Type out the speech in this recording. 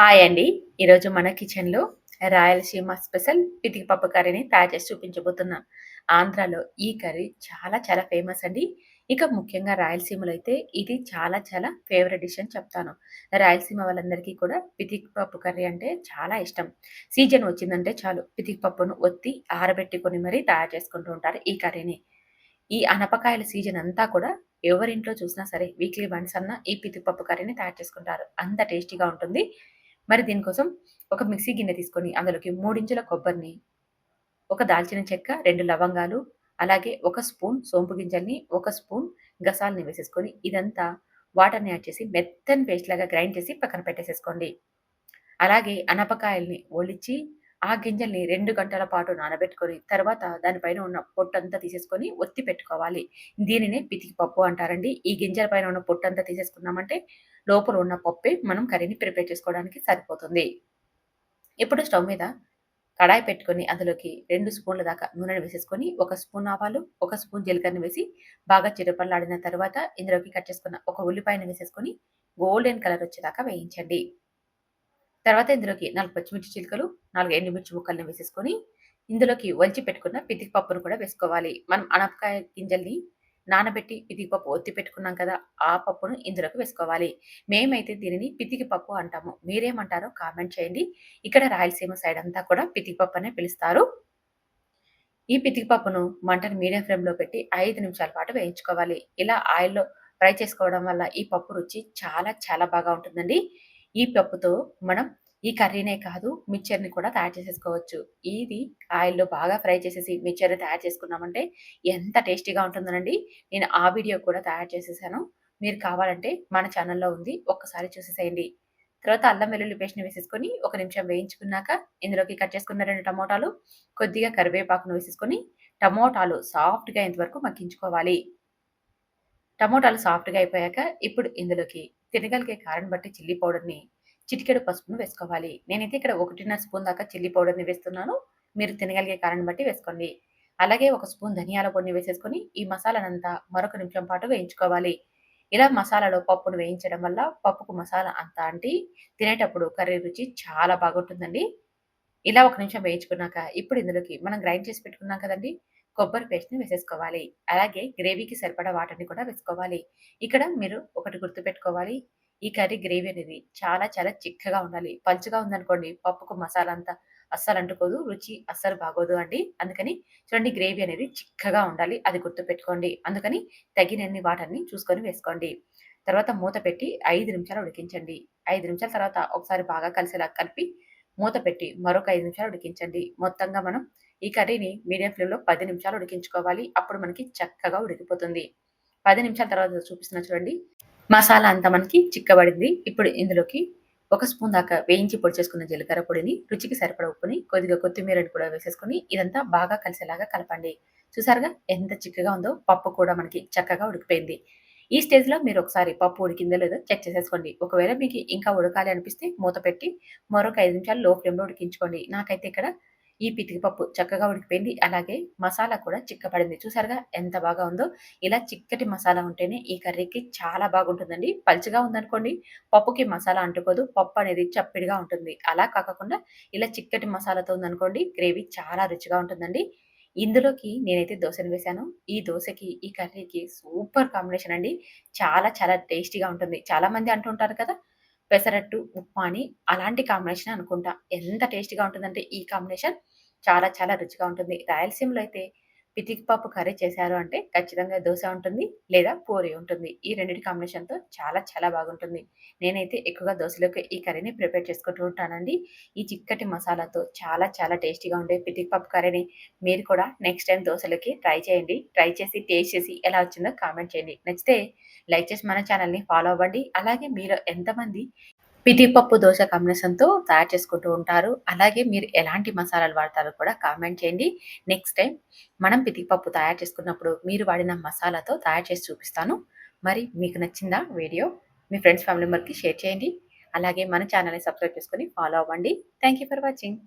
Hi అండి. ఈరోజు మన కిచెన్లో రాయలసీమ స్పెషల్ పితికి పప్పు కర్రీని తయారు చేసి చూపించబోతున్నాం. ఆంధ్రాలో ఈ కర్రీ చాలా చాలా ఫేమస్ అండి. ఇక ముఖ్యంగా రాయలసీమలో అయితే ఇది చాలా చాలా ఫేవరెట్ డిష్ అని చెప్తాను. రాయలసీమ వాళ్ళందరికీ కూడా పితికి పప్పు కర్రీ అంటే చాలా ఇష్టం. సీజన్ వచ్చిందంటే చాలు పితికి పప్పును ఒత్తి ఆరబెట్టుకొని మరీ తయారు చేసుకుంటూ ఉంటారు ఈ కర్రీని. ఈ అనపకాయల సీజన్ అంతా కూడా ఎవరింట్లో చూసినా సరే వీక్లీ వన్స్ అన్న ఈ పితికి పప్పు కర్రీని తయారు చేసుకుంటారు. అంత టేస్టీగా ఉంటుంది. మరి దీనికోసం ఒక మిక్సీ గిన్నె తీసుకొని అందులోకి మూడించుల కొబ్బరిని ఒక దాల్చిన చెక్క రెండు లవంగాలు అలాగే ఒక స్పూన్ సోంపు గింజల్ని ఒక స్పూన్ గసాలని వేసేసుకొని ఇదంతా వాటర్ని యాడ్ చేసి మెత్తని పేస్ట్ లాగా గ్రైండ్ చేసి పక్కన పెట్టేసేసుకోండి. అలాగే అనపకాయల్ని ఒలిచి ఆ గింజల్ని రెండు గంటల పాటు నానబెట్టుకొని తర్వాత దానిపైన ఉన్న పొట్టంతా తీసేసుకొని ఒత్తి పెట్టుకోవాలి. దీనినే పితికి పప్పు అంటారండి. ఈ గింజల పైన ఉన్న పొట్టంతా తీసేసుకున్నామంటే లోపల ఉన్న పప్పే మనం కర్రీని ప్రిపేర్ చేసుకోవడానికి సరిపోతుంది. ఇప్పుడు స్టవ్ మీద కడాయి పెట్టుకొని అందులోకి రెండు స్పూన్ల దాకా నూనెను వేసేసుకొని ఒక స్పూన్ ఆవాలు ఒక స్పూన్ జీలకర్రని వేసి బాగా చిరుపల్లాడిన తర్వాత ఇందులోకి కట్ చేసుకున్న ఒక ఉల్లిపాయను వేసేసుకొని గోల్డెన్ కలర్ వచ్చేదాకా వేయించండి. తర్వాత ఇందులోకి నాలుగు పచ్చిమిర్చి చిలుకలు నాలుగు ఎండుమిర్చి ముక్కల్ని వేసేసుకొని ఇందులోకి వలిచి పెట్టుకున్న పితికి పప్పును కూడా వేసుకోవాలి. మనం అనపకాయ గింజల్ని నానబెట్టి పితికి పప్పు ఒత్తి పెట్టుకున్నాం కదా ఆ పప్పును ఇందులోకి వేసుకోవాలి. మేమైతే దీనిని పితికి పప్పు అంటాము. మీరేమంటారో కామెంట్ చేయండి. ఇక్కడ రాయలసీమ సైడ్ అంతా కూడా పితికి పప్పు అనే పిలుస్తారు. ఈ పితికి పప్పును మంటను మీడియం ఫ్లేమ్లో పెట్టి ఐదు నిమిషాల పాటు వేయించుకోవాలి. ఇలా ఆయిల్లో ఫ్రై చేసుకోవడం వల్ల ఈ పప్పు రుచి చాలా చాలా బాగా ఉంటుందండి. ఈ పప్పుతో మనం ఈ కర్రీనే కాదు మిక్చర్ని కూడా తయారు చేసేసుకోవచ్చు. ఇది ఆయిల్లో బాగా ఫ్రై చేసేసి మిక్చర్ని తయారు చేసుకున్నామంటే ఎంత టేస్టీగా ఉంటుందనండి. నేను ఆ వీడియో కూడా తయారు చేసేసాను. మీరు కావాలంటే మన ఛానల్లో ఉంది ఒక్కసారి చూసేసేయండి. తర్వాత అల్లం వెల్లుల్లి పేస్ట్ని వేసేసుకొని ఒక నిమిషం వేయించుకున్నాక ఇందులోకి కట్ చేసుకున్న రెండు టమోటాలు కొద్దిగా కరివేపాకును వేసేసుకొని టమోటాలు సాఫ్ట్గా ఇంతవరకు మగ్గించుకోవాలి. టమోటాలు సాఫ్ట్గా అయిపోయాక ఇప్పుడు ఇందులోకి తినగలిగే కారం బట్టి చిల్లీ పౌడర్ని చిటికెడు పసుపును వేసుకోవాలి. నేనైతే ఇక్కడ ఒకటిన్నర స్పూన్ దాకా చిల్లీ పౌడర్ని వేస్తున్నాను. మీరు తినగలిగే కారం బట్టి వేసుకోండి. అలాగే ఒక స్పూన్ ధనియాల పొడిని వేసేసుకొని ఈ మసాలానంతా మరొక నిమిషం పాటు వేయించుకోవాలి. ఇలా మసాలాలో పప్పును వేయించడం వల్ల పప్పుకు మసాలా అంతా అంటి తినేటప్పుడు కర్రీ రుచి చాలా బాగుంటుందండి. ఇలా ఒక నిమిషం వేయించుకున్నాక ఇప్పుడు ఇందులోకి మనం గ్రైండ్ చేసి పెట్టుకున్నాం కదండి కొబ్బరి పేస్ట్ని వేసేసుకోవాలి. అలాగే గ్రేవీకి సరిపడా వాటర్ని కూడా వేసుకోవాలి. ఇక్కడ మీరు ఒకటి గుర్తుపెట్టుకోవాలి. ఈ కర్రీ గ్రేవీ అనేది చాలా చాలా చిక్కగా ఉండాలి. పలుచుగా ఉందనుకోండి పప్పుకు మసాలా అంతా అస్సలు అంటుకోదు రుచి అస్సలు బాగోదు అండి. అందుకని చూడండి గ్రేవీ అనేది చిక్కగా ఉండాలి. అది గుర్తుపెట్టుకోండి. అందుకని తగినన్ని వాటర్ని చూసుకొని వేసుకోండి. తర్వాత మూత పెట్టి ఐదు నిమిషాలు ఉడికించండి. ఐదు నిమిషాల తర్వాత ఒకసారి బాగా కలిసేలా కలిపి మూత పెట్టి మరొక ఐదు నిమిషాలు ఉడికించండి. మొత్తంగా మనం ఈ కర్రీని మీడియం ఫ్లేమ్లో పది నిమిషాలు ఉడికించుకోవాలి. అప్పుడు మనకి చక్కగా ఉడికిపోతుంది. పది నిమిషాల తర్వాత చూపిస్తున్నా చూడండి. మసాలా అంతా మనకి చిక్కబడింది. ఇప్పుడు ఇందులోకి ఒక స్పూన్ దాకా వేయించి పొడి చేసుకున్న జీలకర్ర పొడిని రుచికి సరిపడ ఉప్పుని కొద్దిగా కొత్తిమీరని కూడా వేసేసుకుని ఇదంతా బాగా కలిసేలాగా కలపండి. చూసారుగా? ఎంత చిక్కగా ఉందో పప్పు కూడా మనకి చక్కగా ఉడికిపోయింది. ఈ స్టేజ్లో మీరు ఒకసారి పప్పు ఉడికిందో లేదో చెక్ చేసేసుకోండి. ఒకవేళ మీకు ఇంకా ఉడకాలి అనిపిస్తే మూత పెట్టి మరొక ఐదు నిమిషాలు లో ఫ్లేమ్లో ఉడికించుకోండి. నాకైతే ఇక్కడ ఈ పితికి పప్పు చక్కగా ఉడికిపోయింది. అలాగే మసాలా కూడా చిక్కపడింది చూసారుగా ఎంత బాగా ఉందో? ఇలా చిక్కటి మసాలా ఉంటేనే ఈ కర్రీకి చాలా బాగుంటుందండి. పలుచగా ఉందనుకోండి పప్పుకి మసాలా అంటుకోదు. పప్పు అనేది చప్పిడిగా ఉంటుంది. అలా కాకుండా ఇలా చిక్కటి మసాలాతో ఉందనుకోండి గ్రేవీ చాలా రుచిగా ఉంటుందండి. ఇందులోకి నేనైతే దోశను వేశాను. ఈ దోశకి ఈ కర్రీకి సూపర్ కాంబినేషన్ అండి. చాలా చాలా టేస్టీగా ఉంటుంది. చాలామంది అంటుంటారు కదా పెసరట్టు ఉప్మా అని అలాంటి కాంబినేషన్ అనుకుంటా. ఎంత టేస్టీగా ఉంటుందంటే ఈ కాంబినేషన్ చాలా చాలా రుచిగా ఉంటుంది. రాయలసీమలో అయితే పితికి పప్పు కర్రీ చేశారు అంటే ఖచ్చితంగా దోశ ఉంటుంది లేదా పూరి ఉంటుంది. ఈ రెండింటి కాంబినేషన్తో చాలా చాలా బాగుంటుంది. నేనైతే ఎక్కువగా దోశలోకి ఈ కర్రీని ప్రిపేర్ చేసుకుంటూ ఉంటానండి. ఈ చిక్కటి మసాలాతో చాలా చాలా టేస్టీగా ఉండే పితికి పప్పు కర్రీని మీరు కూడా నెక్స్ట్ టైం దోశలకి ట్రై చేయండి. ట్రై చేసి టేస్ట్ చేసి ఎలా వచ్చిందో కామెంట్ చేయండి. నచ్చితే లైక్ చేసి మన ఛానల్ని ఫాలో అవ్వండి. అలాగే మీరు ఎంతమంది పితిపప్పు దోశ కాంబినేషన్తో తయారు చేసుకుంటూ ఉంటారు. అలాగే మీరు ఎలాంటి మసాలాలు వాడతారో కూడా కామెంట్ చేయండి. నెక్స్ట్ టైం మనం పితిపప్పు తయారు చేసుకున్నప్పుడు మీరు వాడిన మసాలాతో తయారు చేసి చూపిస్తాను. మరి మీకు నచ్చిందా వీడియో మీ ఫ్రెండ్స్ ఫ్యామిలీ మెంబర్కి షేర్ చేయండి. అలాగే మన ఛానల్ని సబ్స్క్రైబ్ చేసుకొని ఫాలో అవ్వండి. Thank you for watching.